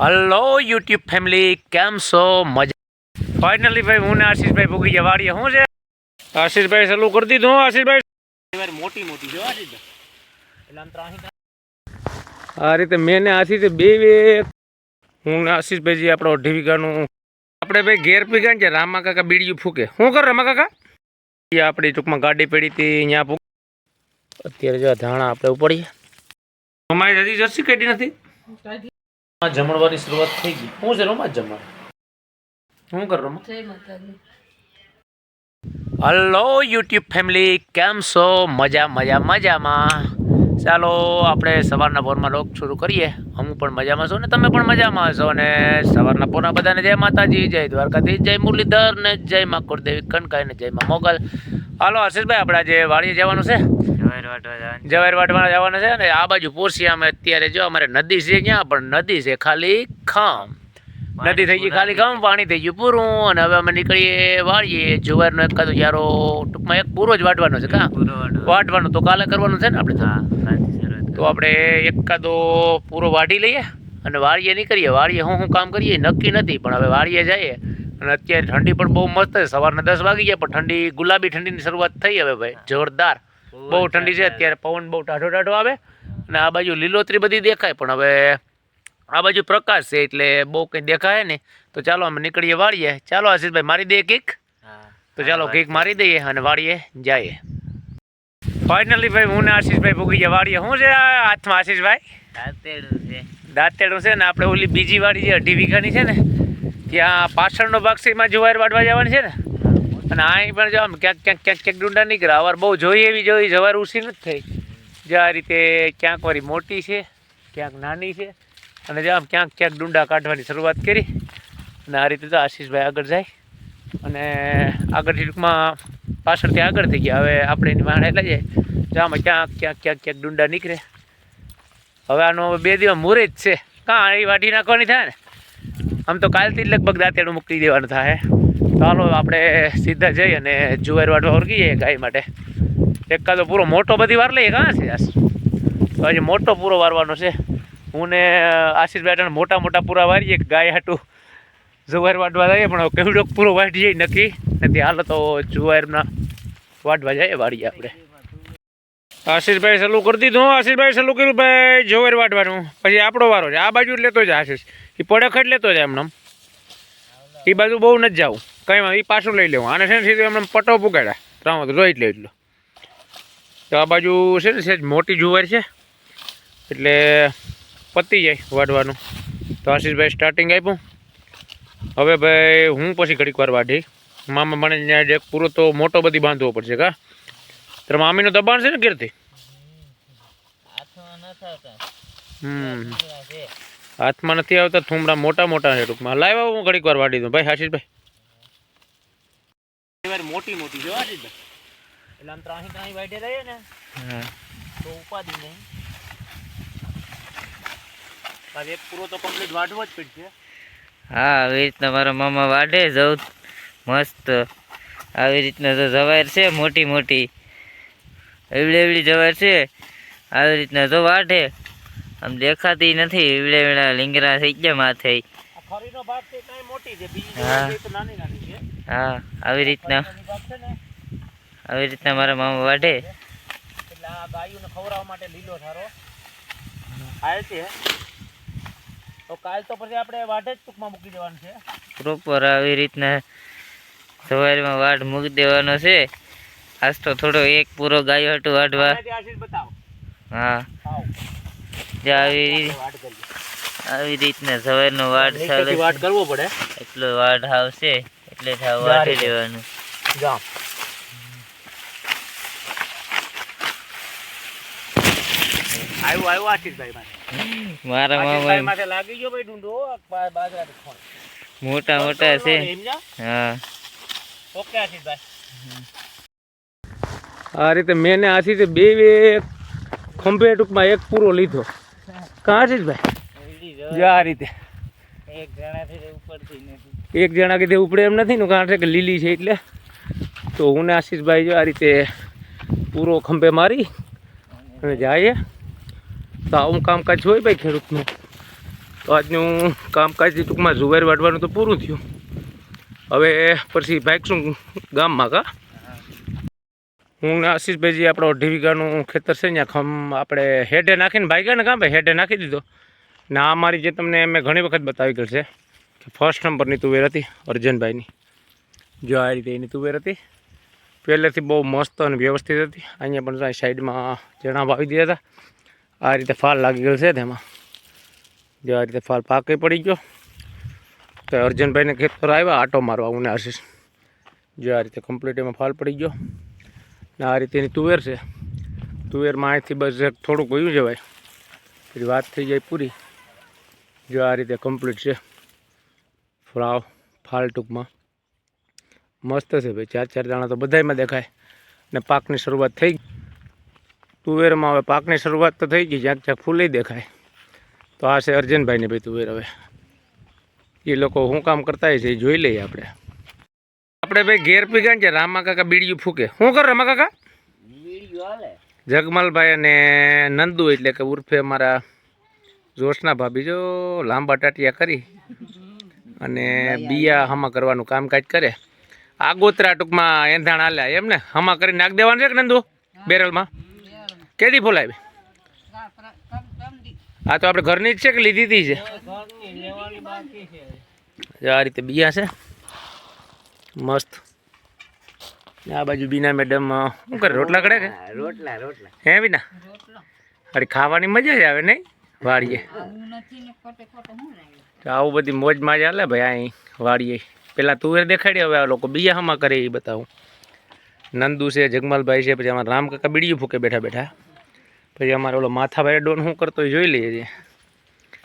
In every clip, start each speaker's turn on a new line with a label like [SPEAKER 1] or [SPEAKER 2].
[SPEAKER 1] Hello YouTube family કેમ છો? મજા ફાઇનલી ભાઈ હું ને આશીષભાઈ ભોગી જવાડીએ વાડીએ શું છે? આશીષભાઈ સલું કરી દીધું હું આશીષભાઈ. મોટી મોટી ત્રાહી આ રીતે મેં ને આશીષ બે બે હું ને આશીષભાઈજી આપણો અઢી વીઘાનું આપણે ભાઈ ઘેર પીગા છે રામા કાકા બીડીયું ફૂકે. શું કર રામા કાકા? આપણી ટૂંકમાં ગાડી પડી હતી અહીંયા ફૂક અત્યારે જો ધાણા આપણે ઉપડીએ. અમારી હજી જર્સી કાઢી નથી? જમણવાની શરૂઆત થઈ ગઈ. હું છે રોમા જમણ શું કર રોમા? હલો યુટ્યુબ ફેમિલી કેમ છો? મજા મજા મજામાં. ચાલો આપણે સવારના પોરમાં લોક શરૂ કરીએ. હું પણ મજામાં છું ને તમે પણ મજામાં છો અને સવારના પોરના બધાને જય માતાજી જય દ્વારકાધીશ જય મુરલીધર ને જય મા કુળદેવી કનકાઈ ને જય મા મોગલ. હાલો આશીષભાઈ આપણે આજે વાડીએ જવાનું છે. જવાહર વાટવા જવાનું છે ને આ બાજુ પોરસી અમે અત્યારે જો અમારે નદી છે ક્યાં પણ નદી છે ખાલી ખામ. નદી થઈ ગઈ ખાલી ખામ પાણી થઈ ગયું પૂરું અને હવે અમે નીકળીએ વાળીએ. જુવારનો એકાદો યારો ટૂંકમાં એક પૂરો જ વાટવાનો છે કા? વાટવાનો. તો કાલે કરવાનું છે ને આપણે તો. આપણે આપણે એકાદો પૂરો વાટી લઈએ અને વાળીએ નીકળીએ. વાળીએ હું હું કામ કરીએ નક્કી નથી પણ હવે વાળીએ જઈએ. અને અત્યારે ઠંડી પણ બહુ મસ્ત છે. સવારના દસ વાગી ગયા પણ ઠંડી ગુલાબી ઠંડીની શરૂઆત થઈ હવે ભાઈ. જોરદાર. બહુ ઠંડી છે અત્યારે પવન બહુ ટાઢો ટાઢો આવે અને આ બાજુ લીલોતરી બધી દેખાય પણ હવે આ બાજુ પ્રકાશ છે એટલે બહુ કંઈ દેખાય ને તો ચાલો અમે નીકળીએ વાળીએ. ચાલો આશીષભાઈ મારી દઈએ કિક? તો ચાલો કિક મારી દઈએ અને વાળીએ જઈએ. ફાઇનલી ભાઈ હું ને આશીષભાઈ ભૂગી ગયા. વાળીએ. શું છે હાથમાં આશીષભાઈ? દાંતેડું છે. ને આપણે ઓલી બીજી વાડી જે અઢી વીઘાની છે ને ત્યાં પાછળનો ભાગ છે એમાં જુવાર વાડવા જવાની છે ને? અને અહીં પણ જો આમ ક્યાંક ક્યાંક ક્યાંક ક્યાંક ડુંડા નીકળે અવાર બહુ જોઈ એવી જોઈ જવાર ઉછી નથી થઈ. જે આ રીતે ક્યાંક વારી મોટી છે ક્યાંક નાની છે. અને જો આમ ક્યાંક ક્યાંક ડુંડા કાઢવાની શરૂઆત કરી અને આ રીતે તો આશીષભાઈ આગળ જાય. અને આગળથી ટૂંકમાં પાછળથી આગળ થઈ ગયા. હવે આપણે એની માણે લઈ જાય જો આમાં ક્યાંક ક્યાંક ક્યાંક ક્યાંક ડુંડા નીકળે. હવે આનો બે દિવસ મુહૂર્ત છે. કાં એ વાઢી નાખવાની થાય ને? આમ તો કાલથી જ લગભગ દાંતેડું મૂકી દેવાનું થાય. ચાલો આપણે સીધા જઈએ અને જુવાર વાટવા ઓળગી જઈએ ગાય માટે. એકાદો પૂરો મોટો બધી વાર લઈએ, કાં છે? તો હજી મોટો પૂરો વારવાનો છે. હું ને આશીષ મોટા મોટા પૂરા વારીએ ગાય હાટું જુવાર વાટવા જઈએ પણ કેવડો પૂરો વાટી જઈએ નક્કી? નથી, હાલ તો જુવારના વાટવા જઈએ વાળીએ આપણે. આશીષભાઈ ચાલુ કરી દીધું આશીષભાઈ સલું કર્યું, ભાઈ, જુવાર વાટવાનું પછી આપણો વારો છે. આ બાજુ જ લેતો જાય આશીષ. એ પડે જ લેતો જાય એમને એ બાજુ બહુ નથી જવું કંઈ એ પાછું લઈ લેવું. આને છે ને સીધું એમને પટો પુગાડ્યા ત્રણ જોઈ જ લે એટલું. તો આ બાજુ છે ને સેજ મોટી જુવાર છે. એટલે પતી જાય વાઢવાનું. તો આશીષભાઈ સ્ટાર્ટિંગ આપ્યું. હવે ભાઈ હું પછી ઘડીક વાર વાઢી મામા મને ત્યાં એક પૂરો તો મોટો બધી બાંધવો પડશે કા? તારે મામીનું દબાણ છે ને કીર્તિ હાથમાં નથી આવતા. થુમડા મોટા મોટા છે ટૂંકમાં. લાવ્યા હું ઘડીક વાર વાઢી દઉં. ભાઈ આશીષભાઈ. મોટી મોટી છે આશીષભાઈ એટલે આમ ત્રાહી ત્રાહી વાઢે રહીએ ને તો ઉપાધિ નહીં. બાકી એક પૂરો તો કમ્પ્લીટ વાઢવો જ પડશે.
[SPEAKER 2] હા આવી રીતના મારા મામા વાઢે જવું મસ્ત. આવી રીતના તો જવાયર છે મોટી મોટી. એવડી એવડી જવાયર છે આવી રીતના તો વાઢે. આમ દેખાતી નથી એવડે એવડા લીંગરા થઈ ગયા માથે.
[SPEAKER 1] આ ખરીનો ભાગ છે કાંઈ મોટી છે બીજી
[SPEAKER 2] હા.
[SPEAKER 1] નાની નાની
[SPEAKER 2] હા આવી રીતના. આવી રીતના મારા મામા વાઢે.
[SPEAKER 1] એટલે આ ગાયોને ખવડાવવા માટે લીલો છે. તો કાલ તો પછી આપણે વાઢે જ ટૂંકમાં મૂકી દેવાનું છે.
[SPEAKER 2] પ્રોપર આવી રીતના સવારમાં વાઢ મૂકી દેવાનો છે. આજ તો થોડો એક પૂરો ગાયો હતો વાઢવા.
[SPEAKER 1] બતાવો.
[SPEAKER 2] હા. જે આવી આવી રીતના સવારનો વાઢ ચાલે
[SPEAKER 1] વાઢ કરવો પડે.
[SPEAKER 2] એટલો વાઢ આવશે. એટલે થાવ વાઢી લેવાનું.
[SPEAKER 1] જાઓ આવ્યું આવ્યું આશીષભાઈ માથે.
[SPEAKER 2] મારા મામા
[SPEAKER 1] માથે લાગી ગયો ભાઈ ડુંડો બા- ખોણ.
[SPEAKER 2] મોટા મોટા છે. હા.
[SPEAKER 1] ઓકે આશીષભાઈ. આ રીતે મેં ને આશીષે બે બે ખંભે ટૂંકમાં એક પૂરો લીધો. કાં આશીષભાઈ? જો આ રીતે.
[SPEAKER 2] એક જણાથી
[SPEAKER 1] એક જણા કીધે ઉપડે એમ નથી નું કારણ છે કે લીલી છે એટલે. તો હું ને આશીષભાઈ જો આ રીતે પૂરો ખંભે મારી અને જાય તો આવું કામકાજ હોય ભાઈ ખેડૂતનું. તો આજનું કામકાજ ટૂંકમાં જુવાર વાટવાનું તો પૂરું થયું. હવે પછી ભાઈક શું ગામમાં કા? હું આશીષભાઈજી આપણો ઢીવીગાનું ખેતર છે ત્યાં ખમ આપણે હેડે નાખીને ભાગ્યા ને કાં ભાઈ? હેડે નાખી દીધો. ને આ મારી જે તમને મેં ઘણી વખત બતાવી ગઈ છે કે ફર્સ્ટ નંબરની તુવેર હતી, અર્જનભાઈની. જો આ રીતે એની તુવેર હતી. પહેલેથી બહુ મસ્ત અને વ્યવસ્થિત હતી. અહીંયા પણ સાઈડમાં ચણા વાવી દીધા હતા. આ રીતે ફાલ લાગી ગયેલ છે તેમાં જો આ રીતે ફાલ પાકે પડી ગયો. તો અર્જનભાઈને ખેતર આવ્યા, આટો મારવા હું ને આશીષ જો આ રીતે કમ્પ્લીટ એમાં ફાલ પડી ગયો. ને આ રીતે એની તુવેર છે. તુવેરમાં અહીંથી બસ થોડુંક વયું જવાય. પછી વાત થઈ જાય પૂરી. જો આ રીતે કમ્પ્લીટ છે. ફ્લાવ ફાલ ટૂંકમાં. મસ્ત છે ભાઈ ચાર ચાર દાણા તો બધાયમાં દેખાય. ને પાકની શરૂઆત થઈ તુવેરમાં હવે પાકની શરૂઆત તો થઈ ગઈ જ્યાં જ્યાં ફૂલે દેખાય. તો આ છે અર્જનભાઈની ભાઈ તુવેર હવે. એ લોકો શું કામ કરતા હોય છે એ જોઈ લઈએ આપણે. આપણે ભાઈ ઘેર પીગાણ છે રામા કાકા બીડીયું ફૂકે. શું કરો રામા કાકા? જગમલભાઈ અને નંદુ એટલે કે ઉર્ફે અમારા જોશના ભાભી જો લાંબા ટાટિયા કરી અને બિયા હમા કરવાનું કામકાજ કરે. આગોતરા ટૂંકમાં એંધાણ હાલ્યા એમ ને હમા કરી નાખ દેવાનું છે કે નંદુ? બેરલમાં? કેદી ફોલાવી? આ તો આપણે ઘરની જ છે કે લીધી હતી છે? આ રીતે બિયા છે. મસ્ત. ને આ બાજુ બીના મેડમ શું કરે? રોટલા કરે કે?
[SPEAKER 2] રોટલા રોટલા.
[SPEAKER 1] હે બીના? અરે ખાવાની મજા જ આવે નહીં વાડીએ આવું બધી મોજ માજ હાલે ભાઈ અહીં વાડીએ પેલા તુવેર દેખાડી હવે આ લોકો બીજા હમા કરે એ બતાવું. નંદુ છે જગમાલભાઈ છે પછી અમારા રામ કાકા બીડીયું ફૂકે બેઠા બેઠા. પછી અમારે ઓલો માથાભાઈ ડોન શું કરતો હોય જોઈ લઈએ છીએ.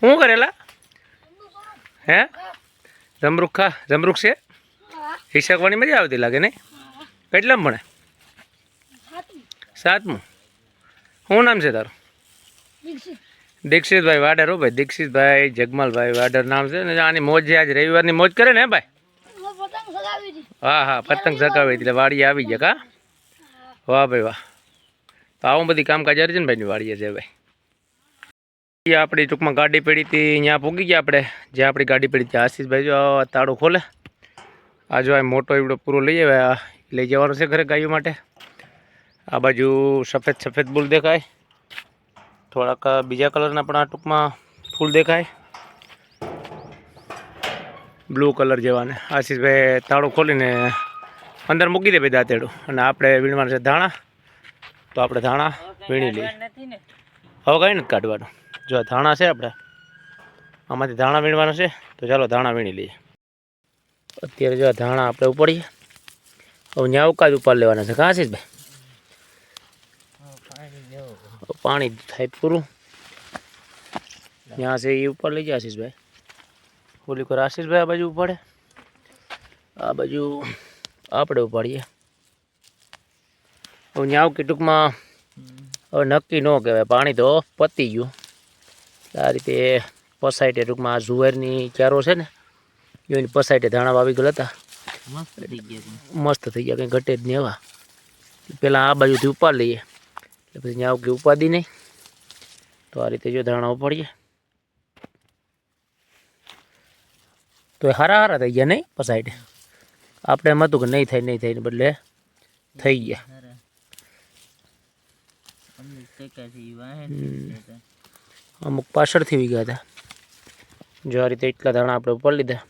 [SPEAKER 1] શું કરેલા? હે? જમરૂખ ખા જમરૂખ છે? હિસાકવાની મજા આવતી લાગે નહીં કેટલામ ભણે? સાતમું. શું નામ છે તારું? દીક્ષિતભાઈ વાડર હો ભાઈ દીક્ષિતભાઈ જગમાલભાઈ વાડર નામ છે ને આની મોજ છે આજ રવિવારની મોજ કરે ને ભાઈ? હા હા પતંગ સકાવી એટલે વાડીએ આવી ગયા કા? વાહ ભાઈ વાહ. તો આવું બધી કામકાજ અર્જુનભાઈની વાડીએ છે ભાઈ. આપણી ટૂંકમાં ગાડી પડી હતી ત્યાં પૂગી ગયા આપણે. જે આપણી ગાડી પડી ત્યાં આશીષભાઈ જો તાળું ખોલે. આ જો આ મોટો એવડો પૂરો લઈ આવે આ લઈ જવાનો છે ઘરે ગાયો માટે. આ બાજુ સફેદ સફેદ બુલ દેખાય. થોડાક બીજા કલરના પણ આ ટૂંકમાં ફૂલ દેખાય. Blue colour જેવાને. આશીષભાઈ તાળું ખોલીને અંદર મૂકી દે ભાઈ દાંતેડું. અને આપણે વીણવાનું છે ધાણા. તો આપણે ધાણા વીણી લઈએ. હવે કંઈ નથી કાઢવાનું. જો ધાણા છે આપણે. આમાંથી ધાણા વીણવાનું છે. તો ચાલો ધાણા વીણી લઈએ. અત્યારે જો ધાણા આપણે ઉપાડીએ. હવે ન્યા અવકાશ ઉપાડ લેવાના છે. કાં છે પાણી થાય પૂરું. ત્યાં છે એ ઉપર લઈ જાય આશીષભાઈ. ઓલી કોર આશીષભાઈ આ બાજુ ઉપાડે? આ બાજુ આપણે ઉપાડીએ. હવે ત્યાં કે ટૂંકમાં હવે નક્કી ન કહેવાય. પાણી તો પતી ગયું. આ રીતે પસાઈટે ટૂંકમાં આ જુવારની ચારો છે ને એની પસાઈટે ધાણા વાવી ગયેલા હતા.
[SPEAKER 2] મસ્ત થઈ ગયું
[SPEAKER 1] મસ્ત થઈ ગયા કંઈ ઘટે જ નહીં એવા. પહેલાં આ બાજુથી ઉપાડી લઈએ. એટલે પછી ત્યાં કે ઉપાદી નહીં. તો આ રીતે જો ધાણા ઉપાડીએ તો એ હારા હારા થઈ ગયા નહીં પસાઈડ આપણે એમ હતું કે નહીં થાય નહીં થાય બદલે થઈ ગયા. અમુક પાછળથી વી ગયા હતા. જો આ રીતે એટલા ધાણા આપણે ઉપર લીધા.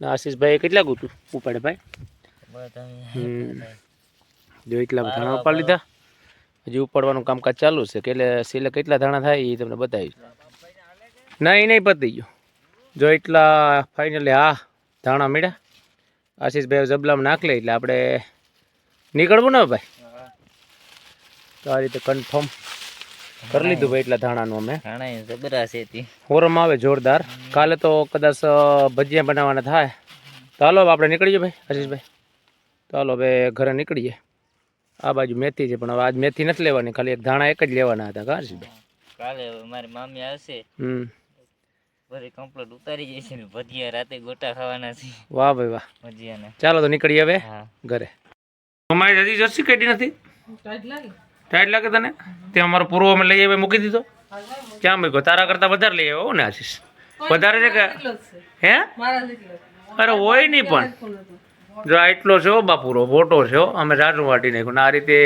[SPEAKER 1] ને આશીષભાઈ કેટલા ગુતું? ઉપાડે ભાઈ? જો એટલા ધાણા ઉપાડી લીધા. હજી ઉપાડવાનું કામકાજ ચાલુ છે કે એટલે સિલે કેટલા ધાણા થાય એ તમને બતાવીશ. નહીં નહીં પતી ગયું. જો એટલા ફાઇનલી હા ધાણા મળ્યા. આશીષભાઈ જબલામાં નાખ લે એટલે આપણે નીકળવું ને ભાઈ? તો આ રીતે કન્ફર્મ કરી લીધું ભાઈ એટલા ધાણાનું અમે.
[SPEAKER 2] ઘણા જબરા છે તી.
[SPEAKER 1] આવે જોરદાર. કાલે તો કદાચ ભજીયા બનાવવાના થાય. તો હાલો આપણે નીકળીએ ભાઈ આશીષભાઈ. તો હાલો હવે ઘરે નીકળીએ. આ બાજુ મેથી છે પણ હવે આજ મેથી નથી લેવાની ખાલી એક ધાણા એક જ લેવાના હતા કા આશીષભાઈ
[SPEAKER 2] કાલે હવે મારી મામી આવશે.
[SPEAKER 1] હમ.
[SPEAKER 2] કમ્પ્લીટ ઉતારી જશે ને ભજીયા રાતે ગોટા ખાવાના છે.
[SPEAKER 1] વાહ ભાઈ વાહ.
[SPEAKER 2] ભજીયાના.
[SPEAKER 1] ચાલો તો નીકળી હવે ઘરે. અમારી હજી જર્સી કાઢી નથી? ટાઈટ લાગે તને? તે અમારો પૂર્વ અમે લઈ આવે મૂકી દીધો. ક્યાં મૂક્યો? તારા કરતા વધારે લઈ આવ્યો ને આશીષ. વધારે છે કે? હે? અરે હોય નહીં પણ. જો આ એટલો છે હો બાપુરો મોટો છે અમે જાજુ વાટી નાખ્યું. આ રીતે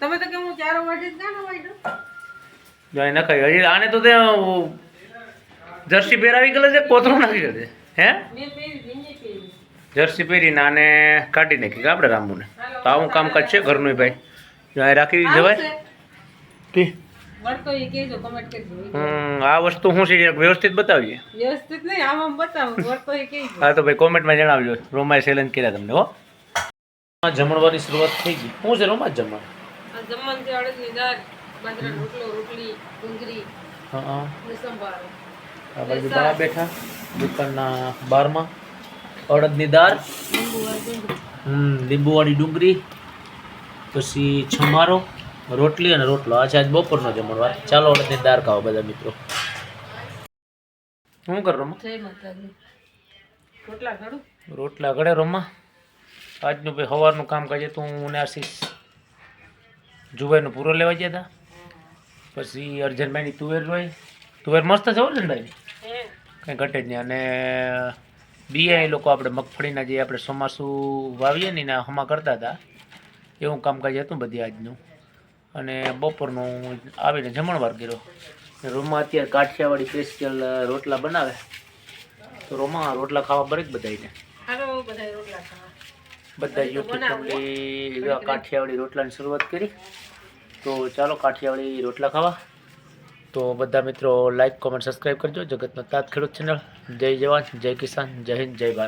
[SPEAKER 3] તમે તો કે હું ચારો વાટી જ ગાનો
[SPEAKER 1] જો અહીં નખાય. હજી આને તો તે જર્સી પહેરાવી ગયેલો છે કોથરો નાખી ગયો છે? હે? જર્સી પહેરીને આને કાઢી નાખી કે આપણે રામુને? તો આવું કામકાજ છે ઘરનું ભાઈ? રાખી જવાય કે
[SPEAKER 3] વળતો એ કહેજો કમેન્ટ કરજો.
[SPEAKER 1] હમ, આ વસ્તુ શું છે વ્યવસ્થિત બતાવીએ?
[SPEAKER 3] વ્યવસ્થિત નહીં આમ આમ બતાવો એ
[SPEAKER 1] હા તો ભાઈ કોમેન્ટમાં જણાવજો રોમાય ચેલેન્જ કર્યા તમને હો. જમણવાની શરૂઆત થઈ ગઈ. શું છે રોમા જમણ
[SPEAKER 3] જમણ છે અડદની દાળ બાજરા રોટલો રોટલી ડુંગળી
[SPEAKER 1] હા
[SPEAKER 3] સંભારો.
[SPEAKER 1] આ બાજુ બા બેઠા દુકાનના બારમાં. અડદની દાળ. લીંબુવાળી ડુંગળી. પછી છમારો રોટલી અને રોટલો. આ છે આજ બપોરનો જમણવાર ચાલો અડદની દાળ ખાઓ બધા મિત્રો. શું કર રમા?
[SPEAKER 3] રોટલા ઘડું?
[SPEAKER 1] રોટલા ઘડે રમા. આજનું ભાઈ સવારનું કામ કાજે તો હું ને આશીષ જુવાઈનો પૂરો લેવા ગયા હતા પછી અર્જનભાઈની તુવેર જોઈ તુવેર મસ્ત છે અર્જનભાઈ કંઈ ઘટે જ નહીં. અને બીયા એ લોકો આપણે મગફળીના જે આપણે ચોમાસું વાવીએ ને એના હમા કરતા હતા એવું કામકાજ હતું બધી આજનું. અને બપોરનું આવીને જમણવાર કર્યો. રૂમમાં અત્યારે કાઠિયાવાડી સ્પેશિયલ રોટલા બનાવે. તો રૂમમાં રોટલા ખાવા બરેક બધાને
[SPEAKER 3] બધા
[SPEAKER 1] બધા યુટ્યુબ ફેમિલી કાઠિયાવાડી રોટલાની શરૂઆત કરી. તો ચાલો કાઠિયાવાડી રોટલા ખાવા. તો બધા મિત્રો લાઈક કોમેન્ટ સબસ્ક્રાઈબ કરજો. જગતનો તાત ખેડૂત ચેનલ જય જવાન જય કિસાન જય હિન્દ જય ભારત.